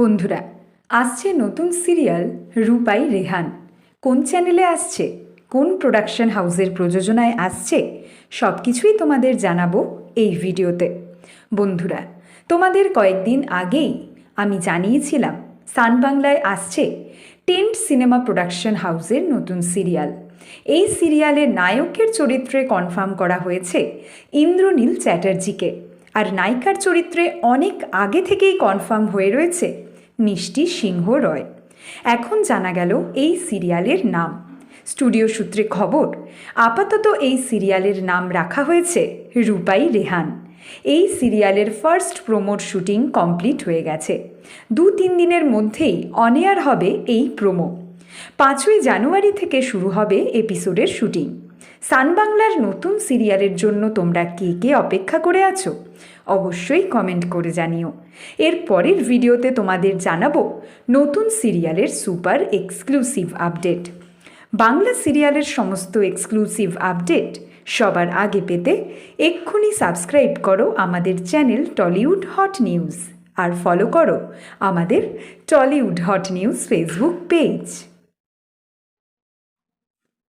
বন্ধুরা, আসছে নতুন সিরিয়াল রূপাই রেহান। কোন চ্যানেলে আসছে? কোন প্রোডাকশন হাউসের প্রযোজনায় আসছে? সব কিছুই তোমাদের জানাব এই ভিডিওতে। বন্ধুরা, তোমাদের কয়েকদিন আগেই আমি জানিয়েছিলাম, সান বাংলায় আসছে টেন্ট সিনেমা প্রোডাকশন হাউসের নতুন সিরিয়াল। এই সিরিয়ালের নায়কের চরিত্রে কনফার্ম করা হয়েছে ইন্দ্রনীল চ্যাটার্জিকে। আর নায়িকার চরিত্রে অনেক আগে থেকেই কনফার্ম হয়ে রয়েছে মিষ্টি সিংহ রয়। এখন জানা গেল এই সিরিয়ালের নাম। স্টুডিও সূত্রে খবর, আপাতত এই সিরিয়ালের নাম রাখা হয়েছে রূপাই রেহান। এই সিরিয়ালের ফার্স্ট প্রোমোর শুটিং কমপ্লিট হয়ে গেছে। দু তিন দিনের মধ্যেই অনেয়ার হবে এই প্রোমো পাঁচই জানুয়ারি থেকে শুরু হবে এপিসোডের শুটিং সান বাংলার নতুন সিরিয়ালের জন্য তোমরা কে কে অপেক্ষা করে আছো? অবশ্যই কমেন্ট করে জানিও। এর পরের ভিডিওতে তোমাদের জানাব নতুন সিরিয়ালের সুপার এক্সক্লুসিভ আপডেট বাংলা সিরিয়ালের সমস্ত এক্সক্লুসিভ আপডেট সবার আগে পেতে এক্ষুনি সাবস্ক্রাইব করো আমাদের চ্যানেল টলিউড হট নিউজ আর ফলো করো আমাদের Tollywood hot news Facebook page